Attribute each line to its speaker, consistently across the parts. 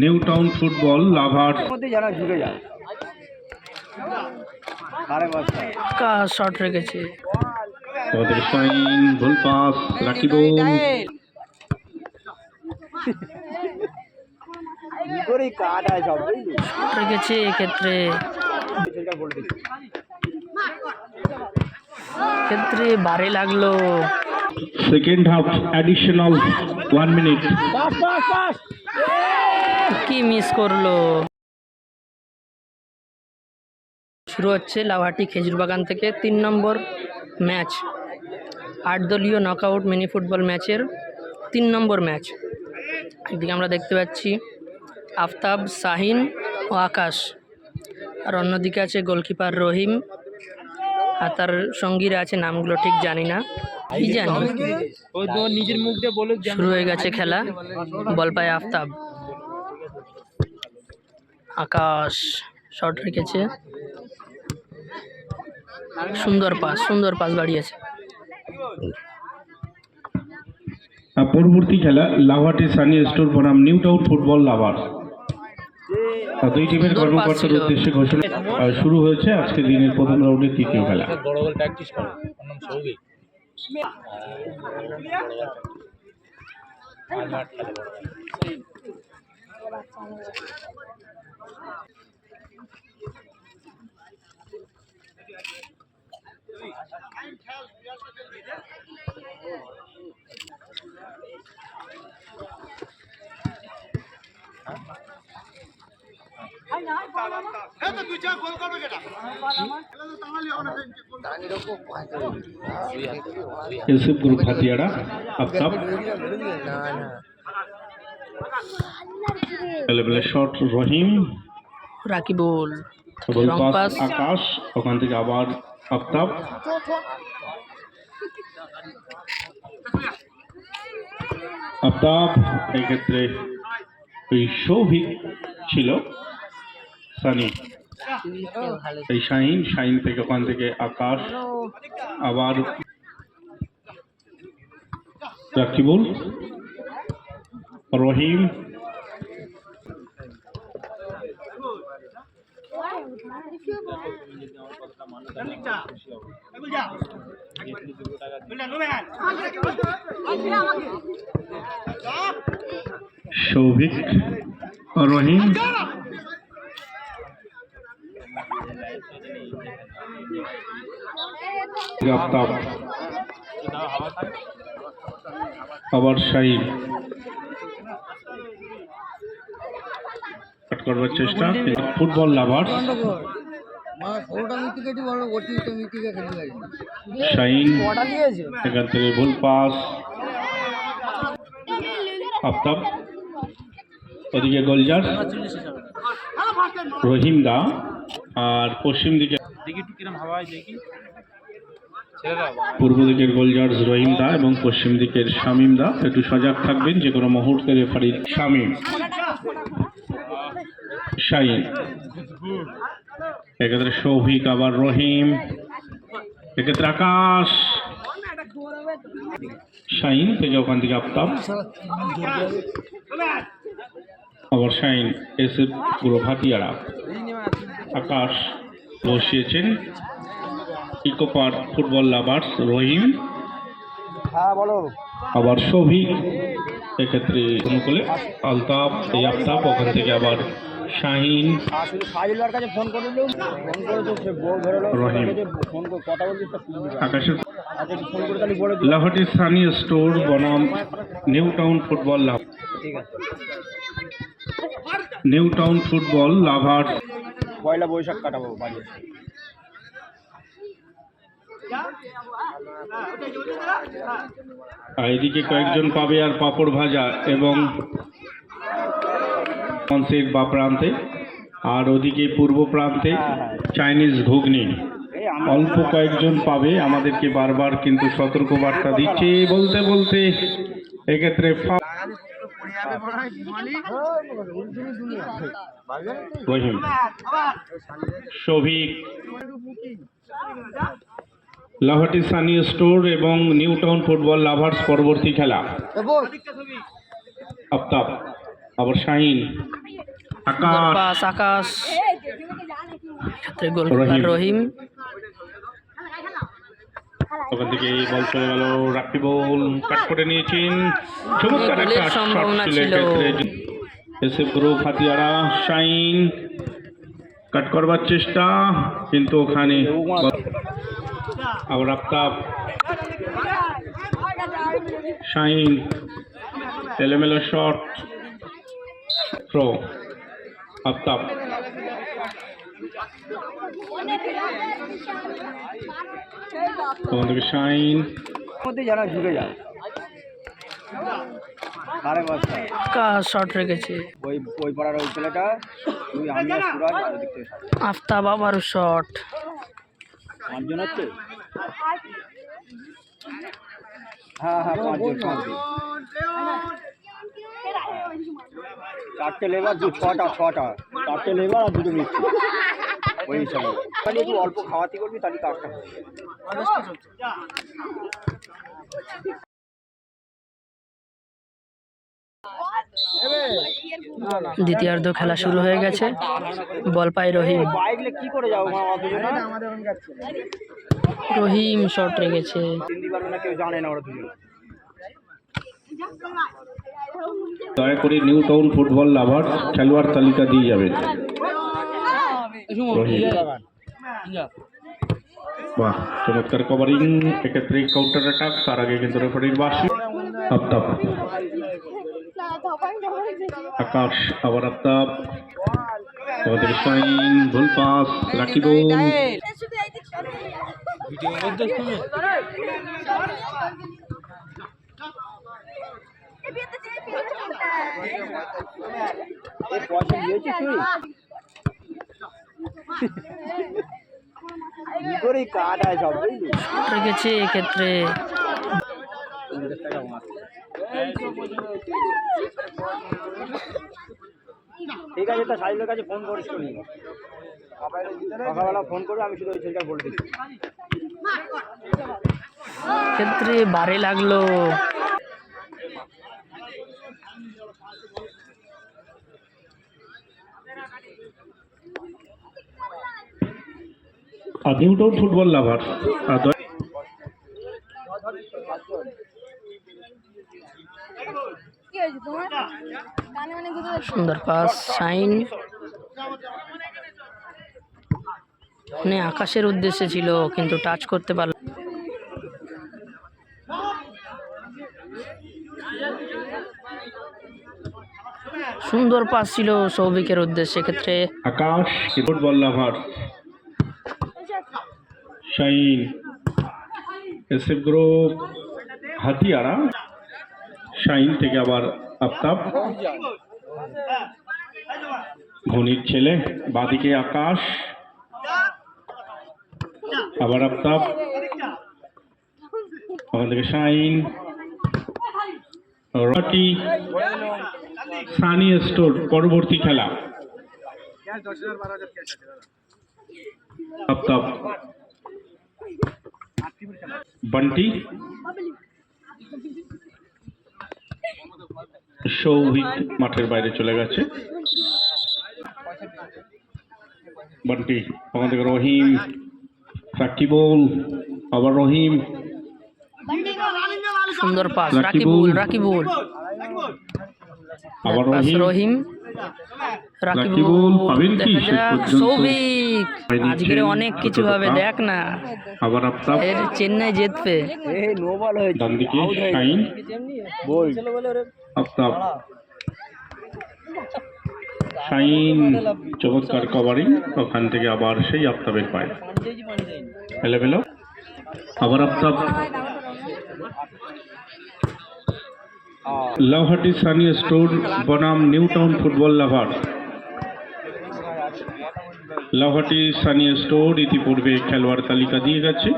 Speaker 1: New town football lovers
Speaker 2: মধ্যে যারা ঢুকে যায়।
Speaker 3: শর্ট রেখেছে।
Speaker 1: ভুল পাস রাকিব
Speaker 2: কি করে কাট আছে সব
Speaker 3: রেখেছে এক্ষেত্রে। ক্ষেত্রে বারে লাগল।
Speaker 1: Second half additional one minute
Speaker 3: কি মিস করল? শুরু হচ্ছে লাভাটি খেজুর বাগান থেকে তিন নম্বর ম্যাচ। আট দলীয় নকআউট মিনি ফুটবল ম্যাচের তিন নম্বর ম্যাচ। একদিকে আমরা দেখতে পাচ্ছি আফতাব শাহিন ও আকাশ। আর অন্যদিকে আছে গোলকিপার রহিম। আর তার সঙ্গীরা আছে নামগুলো ঠিক জানি না।
Speaker 2: নিজের মুখ দিয়ে বলে
Speaker 3: শুরু হয়ে গেছে খেলা। বল পায় আফতাব। আকাশ শর্ট রেখেছে। সুন্দর পাস সুন্দর পাস বাড়িয়েছে।
Speaker 1: আর পরবর্তী খেলা লাভাটি সানি স্টোর বনাম নিউ টাউন ফুটবল লাভার্স। দুই টিমের কর্মকর্তার উদ্দেশ্যে ঘোষণা শুরু হয়েছে আজকে দিনের প্রথম রাউন্ডের তৃতীয় খেলা।
Speaker 4: বড় বল প্র্যাকটিস করে ওর নাম সৌভিক আর বড়
Speaker 1: group Aftab shot Rahim
Speaker 3: Rakibul
Speaker 1: pass Akash ওখান থেকে আবার আফতাব আফতাব এক্ষেত্রে ওই সৌভিক ছিল সানি এই শাহিন শাহিন থেকে ওখান থেকে আকাশ আবার রাকিবুল রহিম। সৌভিক রহিম। আবার শাহিন করবার চেষ্টা। Football lovers Shahin. এখান থেকে ভুল পাস ওদিকে গোলজার। রহিম আর পশ্চিম দিকে পূর্ব দিকের গোলজার্স রহিম দা এবং পশ্চিম দিকের শামীম দা, একটু সজাগ থাকবেন, যে কোনো মুহূর্তে রেফারির শামীম। শাহিন। এক্ষেত্রে সৌভিক আবার রহিম। এক্ষেত্রে আকাশ। শাহিন থেকে ওখান থেকে আফতাব। আবার শাহিন, এসে পুরো ভাটিয়ারা। Akash বসিয়েছেন। Eco park football lovers Rahim.
Speaker 2: হ্যাঁ বলো।
Speaker 1: আবার সৌভিক এক্ষেত্রে অনুকূলে। আলতাফ এই আফতাব ওখান থেকে আবার শাহিন।
Speaker 2: আচ্ছা
Speaker 1: লাহটি স্থানীয় স্টোর বনাম New Town football love New Town football lovers
Speaker 2: Poila Boishakh কাটাবো বাড়ি
Speaker 1: এদিকে কয়েকজন পাবে আর পাপড় ভাজা এবং মঞ্চের বা প্রান্তে, আর ওদিকে পূর্ব প্রান্তে চাইনিজ ঘুগনি। অল্প কয়েকজন পাবে, আমাদেরকে বারবার কিন্তু সতর্ক বার্তা দিচ্ছে বলতে বলতে এক্ষেত্রে শোভিক লাভাটি স্থানীয় স্টোর এবং নিউ টাউন ফুটবল লাভার্স পরবর্তী খেলা। আফতাব আবার শাহিন। আকাশ।
Speaker 3: আকাশ।
Speaker 1: রহিম।
Speaker 3: রহিম।
Speaker 1: ওখান থেকে বল চলে গেল রাখি বল কাট করে নিয়েছেন চমৎকার
Speaker 3: গোলের
Speaker 1: একটা
Speaker 3: সম্ভাবনা
Speaker 1: ছিল।
Speaker 3: ছিল।
Speaker 1: গ্রুপ হাতিয়ারা শাইন কাট করবার চেষ্টা কিন্তু ওখানে আবার আফতাব শাইন এলোমেলো শট থ্রো আফতাব। থেকে শাইন
Speaker 2: মধ্যে যেন ঢুকে যায়
Speaker 3: রেখেছে।
Speaker 2: ওই ওই পাড়ার ওই ছেলেটা তুই আমি।
Speaker 3: আফতাব আবারও
Speaker 2: পাঁচজন হচ্ছে? হ্যাঁ হ্যাঁ পাঁচজন পাঁচজন চারটে লেবার দু ছটা ছটা। চারটে লেবার আর দুটো মিস্ত্রি ওই হিসাবে। তাহলে একটু অল্প খাওয়াতে করবি তাহলে কাজটা
Speaker 3: দ্বিতীয়ার্ধ খেলা শুরু হয়ে গেছে। বল পায় রহিম।
Speaker 2: বাইকলে কি করে যাব
Speaker 3: রহিম শট রেখেছে
Speaker 2: হিন্দি পারবে না কেউ জানে না ওরা দুজন
Speaker 1: দয়া করে নিউ টাউন ফুটবল লাভার খেলোয়াড় তালিকা দিয়ে যাবেন বাহ চমৎকার কভারিং এক্ষেত্রে কাউন্টার অ্যাটাক তার আগে কিন্তু রেফারির বাসি আফতাব। আকাশ আবার আফতাব। আমাদের সাইন ভুল পাস বল
Speaker 2: করে
Speaker 3: রেখেছে এক্ষেত্রে।
Speaker 2: ঠিক আছে তা সাহিলের কাছে ফোন করিস তো নি সকালবেলা ফোন করবে আমি শুধু ওই ছেলেটা বলে দিচ্ছি
Speaker 3: ক্ষেত্রে বারে লাগল।
Speaker 1: New Town football lover.
Speaker 3: সুন্দর পাস সাইন মানে আকাশের উদ্দেশ্যে ছিল, কিন্তু টাচ করতে পারল সুন্দর পাস ছিল সৌভিকের উদ্দেশ্যে ক্ষেত্রে
Speaker 1: Akash football lover Shahin SF group Hatiara, shine থেকে আবার আফতাব, ধোনির ছেলে, বাদিকে আকাশ আবার আফতাব। ওখান থেকে শাইন। রকি। সানি স্টোর, পরবর্তী খেলা। আফতাব। বন্টি। সৌভিক মাঠের বাইরে চলে গেছে। বন্টি ওখান থেকে রহিম। সাকিবুল আবার রহিম
Speaker 3: সুন্দর পাস
Speaker 1: রাকিবুল।
Speaker 3: রাকিবুল রাকিবুল
Speaker 1: আবার
Speaker 3: পাস
Speaker 1: রহিম
Speaker 3: রহিম
Speaker 1: রাকিবুল
Speaker 3: রাকিবুল
Speaker 1: পাবেন কি
Speaker 3: দেখা
Speaker 1: শেষ
Speaker 3: যাক
Speaker 1: পর্যন্ত?
Speaker 3: সৌভিক
Speaker 1: পাইনি
Speaker 3: আজকের
Speaker 1: চেন,
Speaker 3: অনেক কিছু
Speaker 1: কতটা
Speaker 3: হবে
Speaker 1: কাপ?
Speaker 3: দেখ না।
Speaker 1: আবার আফতাব।
Speaker 3: এর চেন্নাই জিতবে।
Speaker 2: এ নো বল হয়েছে
Speaker 1: ডান দিকে
Speaker 2: out হয়ে
Speaker 1: শাইন
Speaker 2: বল।
Speaker 1: আফতাব। শাইন চমৎকার কভারিং ওখান থেকে আবার সেই আফতাবের পায়। এলোমেলো আবার আফতাব। লাউহাটি সানি স্টোর, বনাম New Town football lover. Lauhati Sunny Store ইতিপূর্বে খেলোয়াড় তালিকা দিয়ে গেছে।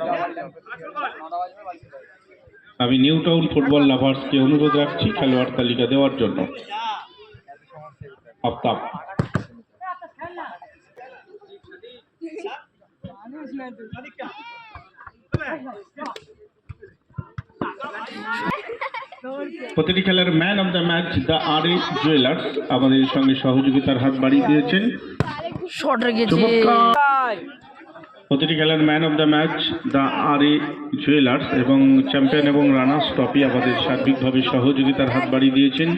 Speaker 1: আমি নিউ টাউন ফুটবল লাভার্সকে অনুরোধ রাখছি খেলোয়াড় তালিকা দেওয়ার জন্য। আফতাব প্রতিটি খেলার man of the match the R A jewellers আমাদের সঙ্গে সহযোগিতার হাত বাড়িয়ে দিয়েছেন। প্রতিটি খেলার man of the match the R A jewellers এবং চ্যাম্পিয়ন এবং রানার্স ট্রফি আমাদের সার্বিকভাবে সহযোগিতার হাত বাড়িয়ে দিয়েছেন।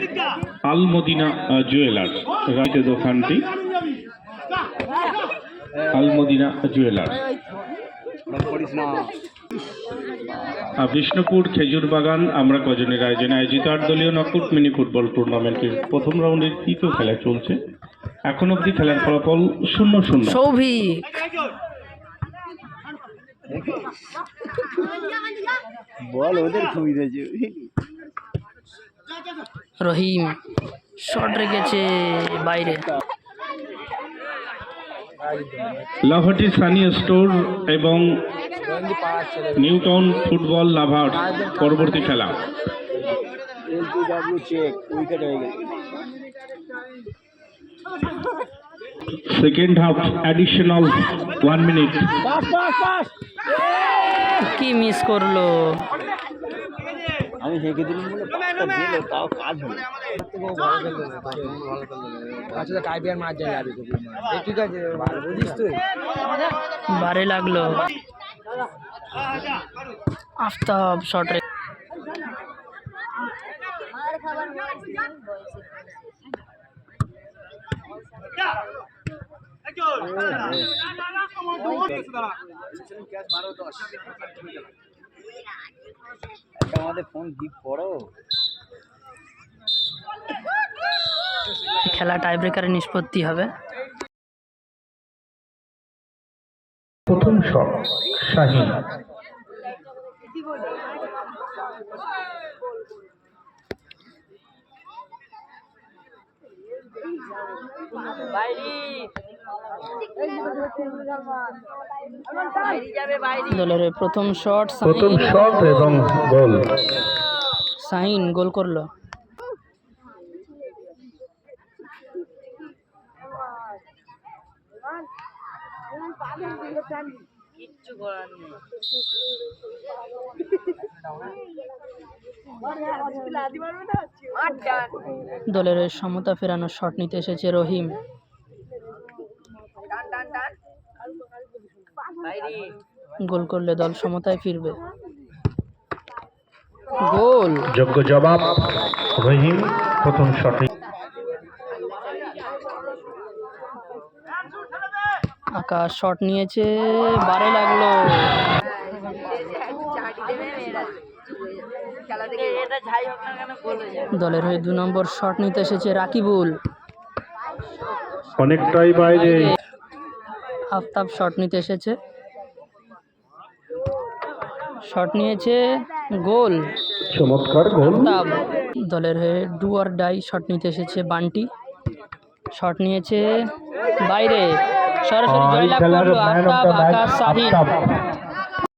Speaker 1: আলমদিনা জুয়েলার্স রাইতে দোকানটি। আলমদিনা জুয়েলার্স বিষ্ণুপুর খেজুর বাগান আমরা কজনের আয়োজনে আয়োজিত আট দলীয় নকআউট মিনি ফুটবল টুর্নামেন্টের প্রথম রাউন্ডের তৃতীয় খেলা চলছে। এখন অবধি খেলার ফলাফল শূন্য শূন্য।
Speaker 3: সৌভিক।
Speaker 2: বল ওদের খুবই
Speaker 3: রহিম শট রেখেছে বাইরে।
Speaker 1: লাভাটি সানি স্টোর এবং নিউটাউন ফুটবল লাভার পরবর্তী খেলা।
Speaker 2: হয়ে
Speaker 1: second half additional one minute
Speaker 3: কি মিস করল?
Speaker 2: আমি হেঁকে দিলাম বলে তাও কাজ হলো
Speaker 5: আচ্ছা টাইপিয়ার মার যায় যাবে ঠিক আছে বুঝিস তুই
Speaker 3: বারে লাগল আফতাব শট রে
Speaker 6: মার খাবার বয়সে
Speaker 2: একটা আমাদের ফোন গিফট করো।
Speaker 3: খেলা টাই ব্রেকারে নিষ্পত্তি হবে।
Speaker 1: প্রথম শট শাহিন।
Speaker 3: দলের প্রথম শট
Speaker 1: প্রথম শট এবং গোল।
Speaker 3: সাইন গোল করল। দলের সমতা ফেরানোর শট নিতে এসেছে রহিম। গোল করলে দল সমতায় ফিরবে। গোল।
Speaker 1: যোগ্য জবাব রহিম প্রথম শটে।
Speaker 3: আকাশ শট নিয়েছে বারে লাগল। দলের হয়ে দু নম্বর শট নিতে এসেছে রাকিবুল।
Speaker 1: অনেকটাই বাইরে।
Speaker 3: আফতাব শট নিতে এসেছে। শট নিয়েছে গোল।
Speaker 1: চমৎকার গোল।
Speaker 3: আফতাব দলের হয়ে ডুয়ার ডাই শট নিতে এসেছে বান্টি। শট নিয়েছে বাইরে। সরাসরি জয়লাভ করল আফতাব আকাশ সাহিল।